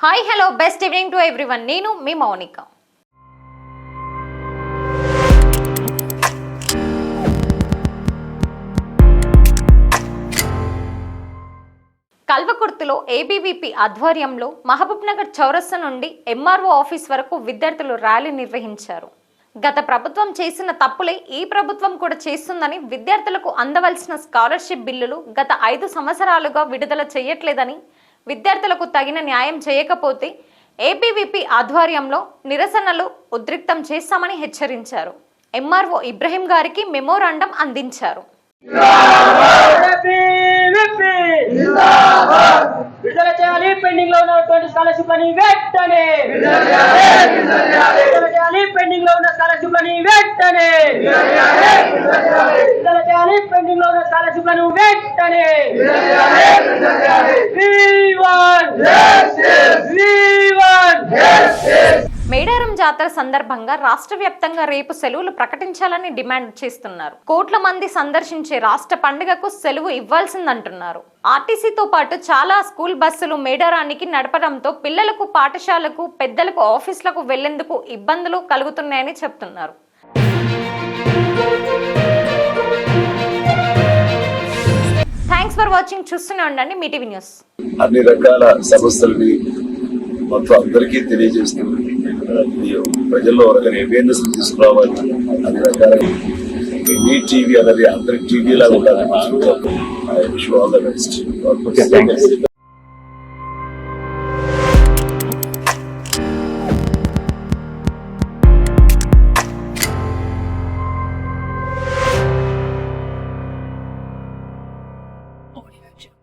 Hi hello best evening to everyone నేను మీ Mounika కల్వకుర్తిలో ABVP ఆధ్వర్యంలో మహబూబ్నగర్ చౌరస్తా నుండి ఎంఆర్ఓ ఆఫీస్ వరకు విద్యార్థులు ర్యాలీ నిర్వహించారు. గత ప్రభుత్వం చేసిన తప్పులే ఈ ప్రభుత్వం కూడా చేస్తుందని విద్యార్థులకు అందవలసిన స్కాలర్షిప్ బిల్లులు గత ఐదు సంవత్సరాలుగా విడుదల చేయట్లేదని విద్యార్థులకు తగిన న్యాయం చేయకపోతే ఏపీవీపీ ఆధ్వర్యంలో నిరసనలు ఉద్రిక్తం చేస్తామని హెచ్చరించారు ఎంఆర్ఓ ఇబ్రహీం గారికి మెమోరాండం అందించారు విడుదల చేయాలి పెండింగ్లో ఉన్నటువంటి స్కాలర్షిప్ అని వెంటనే విడుదల చేయాలి పెండింగ్లో ఉన్న స్కాలర్షిప్ అని వెంటనే పెండింగ్లో ఉన్న స్కాలర్షిప్ వెంటనే మేడారం జాతర సందర్భంగా రాష్ట్ర వ్యాప్తంగా రేపు సెలవులు ప్రకటించాలని డిమాండ్ చేస్తున్నారు. కోట్ల మంది సందర్శించే రాష్ట్ర పండుగకు సెలవు ఇవ్వాల్సిందంటున్నారు. ఆర్టీసీతో పాటు చాలా స్కూల్ బస్సులు మేడారానికి నడపడంతో పిల్లలకు పాఠశాలకు పెద్దలకు ఆఫీసులకు వెళ్ళేందుకు ఇబ్బందులు కలుగుతున్నాయని చెప్తున్నారు. ఫర్ వాచింగ్ చూస్తూనే ఉండండి మీ టీవీ న్యూస్. అన్ని రకాల సమస్యలని మొత్తం అందరికీ తెలియజేస్తూ ఇది ప్రజల్లో అవేర్నెస్ తీసుకురావాలి అన్ని రకాల మీ టీవీ అనేది అందరి టీవీ లాగా ఆల్ ద బెస్ట్ 我连着。